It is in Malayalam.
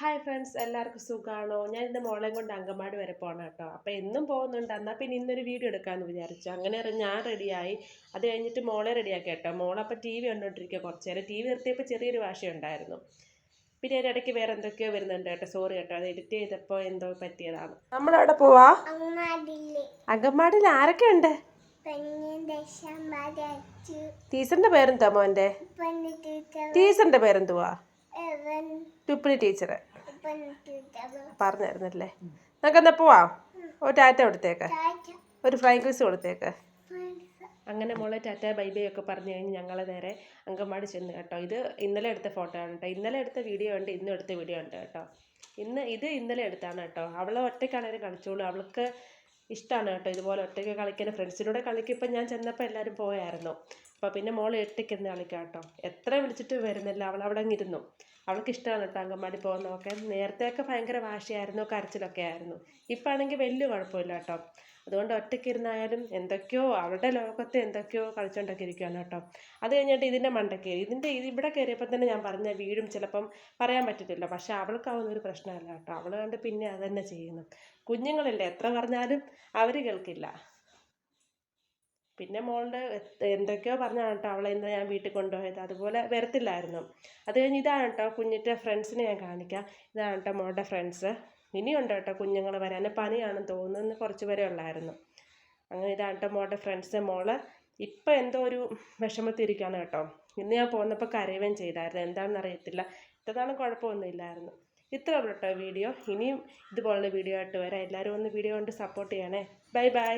ഹായ് ഫ്രണ്ട്സ് എല്ലാവർക്കും സുഖമാണോ ഞാൻ ഇന്ന് മോളെ കൊണ്ട് അങ്കമാടി വരെ പോകണം കേട്ടോ. അപ്പോൾ എന്നും പോകുന്നുണ്ട്. എന്നാൽ പിന്നെ ഇന്നൊരു വീഡിയോ എടുക്കാമെന്ന് വിചാരിച്ചു. അങ്ങനെ ഞാൻ റെഡിയായി അത് കഴിഞ്ഞിട്ട് മോളെ റെഡിയാക്കി കേട്ടോ. മോളപ്പോൾ ടി വി കണ്ടുകൊണ്ടിരിക്കുക കുറച്ച് നേരം. ടി വി നിർത്തിയപ്പോൾ ചെറിയൊരു വാശിയുണ്ടായിരുന്നു. പിന്നെ അതിന്റെ ഇടയ്ക്ക് വേറെ എന്തൊക്കെയോ വരുന്നുണ്ട് കേട്ടോ. സോറി കേട്ടോ. അത് എഡിറ്റ് ചെയ്തപ്പോൾ എന്തോ പറ്റിയതാണ്. നമ്മളവിടെ പോവാ? അങ്കമാടിയിൽ ആരൊക്കെ ഉണ്ട്? ടീച്ചറിന്റെ പേരെന്താ മോന്റെ ടീച്ചറിന്റെ പേരെന്തുവാ എവൻ. ടുപ്പിളി ടീച്ചർ നമുക്ക് എന്നാ പറഞ്ഞായിരുന്നല്ലേ പോവാം? ഒരു ടാറ്റ കൊടുത്തേക്ക്. ഒരു ഫ്രൈ റൈസ് കൊടുത്തേക്ക്. അങ്ങനെ മോളെ ടാറ്റ ബൈ ബൈ ഒക്കെ പറഞ്ഞു കഴിഞ്ഞ് ഞങ്ങൾ നേരെ അങ്കമാടി ചെന്ന് കേട്ടോ. ഇത് ഇന്നലെ എടുത്ത ഫോട്ടോ ആണ് കേട്ടോ. ഇന്നലെ എടുത്ത വീഡിയോ ഉണ്ട് ഇന്നും എടുത്ത വീഡിയോ ഉണ്ട് കേട്ടോ. ഇന്ന് ഇത് ഇന്നലെ എടുത്താണ് കേട്ടോ. അവൾ ഒറ്റയ്ക്കാണേലും കളിച്ചോളൂ. അവൾക്ക് ഇഷ്ടമാണ് കേട്ടോ ഇതുപോലെ ഒറ്റയ്ക്ക് കളിക്കാൻ. ഫ്രണ്ട്സിനോട് കളിക്കും. ഇപ്പം ഞാൻ ചെന്നപ്പോൾ എല്ലാവരും പോയായിരുന്നു. അപ്പോൾ പിന്നെ മോൾ ഇരുന്ന് കളിക്കാം കേട്ടോ. എത്ര വിളിച്ചിട്ട് വരുന്നില്ല. അവൾ അവിടെ അങ്ങ് ഇരുന്നു. അവൾക്ക് ഇഷ്ടമാണ് കേട്ടോ അങ്കമാടി പോകുന്നതൊക്കെ. നേരത്തെയൊക്കെ ഭയങ്കര വാശിയായിരുന്നു കരച്ചിലൊക്കെ ആയിരുന്നു. ഇപ്പം ആണെങ്കിൽ വലിയ കുഴപ്പമില്ല കേട്ടോ. അതുകൊണ്ട് ഒറ്റയ്ക്ക് ഇരുന്നായാലും എന്തൊക്കെയോ അവളുടെ ലോകത്ത് എന്തൊക്കെയോ കളിച്ചുകൊണ്ടൊക്കെ ഇരിക്കുകയാണ് കേട്ടോ. അത് കഴിഞ്ഞിട്ട് ഇതിന്റെ മണ്ടയ്ക്ക് ഇതിന്റെ ഇത് ഇവിടെ കയറിയപ്പോൾ തന്നെ ഞാൻ പറഞ്ഞ വീടും ചിലപ്പം പറയാൻ പറ്റത്തില്ല. പക്ഷെ അവൾക്കാവുന്ന ഒരു പ്രശ്നമല്ല കേട്ടോ. അവൾ കണ്ട് പിന്നെ അത് തന്നെ ചെയ്യുന്നു. കുഞ്ഞുങ്ങളില്ല എത്ര പറഞ്ഞാലും അവർ കേൾക്കില്ല. പിന്നെ മോളുടെ എന്തൊക്കെയോ പറഞ്ഞാണ് കേട്ടോ അവളെ ഇന്ന് ഞാൻ വീട്ടിൽ കൊണ്ടുപോയത്. അതുപോലെ വരത്തില്ലായിരുന്നു. അത് കഴിഞ്ഞ് ഇതാണ് കേട്ടോ കുഞ്ഞിന്റെ ഫ്രണ്ട്സിനെ ഞാൻ കാണിക്കാം. ഇതാണ് കേട്ടോ മോളുടെ ഫ്രണ്ട്സ് ഇനിയുണ്ട് കേട്ടോ കുഞ്ഞുങ്ങൾ വരാൻ. പനിയാണെന്ന് തോന്നുന്നു. കുറച്ച് പേരെ ഉള്ളായിരുന്നു. അങ്ങനെ ഇതാണ് കേട്ടോ മോളുടെ ഫ്രണ്ട്സ് മോൾ ഇപ്പം എന്തോ ഒരു വിഷമത്തിരിക്കുകയാണ് കേട്ടോ. ഇന്ന് ഞാൻ പോന്നപ്പോൾ കരയുകയും ചെയ്തായിരുന്നു. എന്താണെന്ന് അറിയത്തില്ല ഇട്ടതാണ് കുഴപ്പമൊന്നുമില്ലായിരുന്നു ഇത്ര ഉള്ളൂ കേട്ടോ വീഡിയോ. ഇനിയും ഇതുപോലുള്ള വീഡിയോ ആയിട്ട് വരാം. എല്ലാവരും ഒന്ന് വീഡിയോ കൊണ്ട് സപ്പോർട്ട് ചെയ്യണേ. Bye bye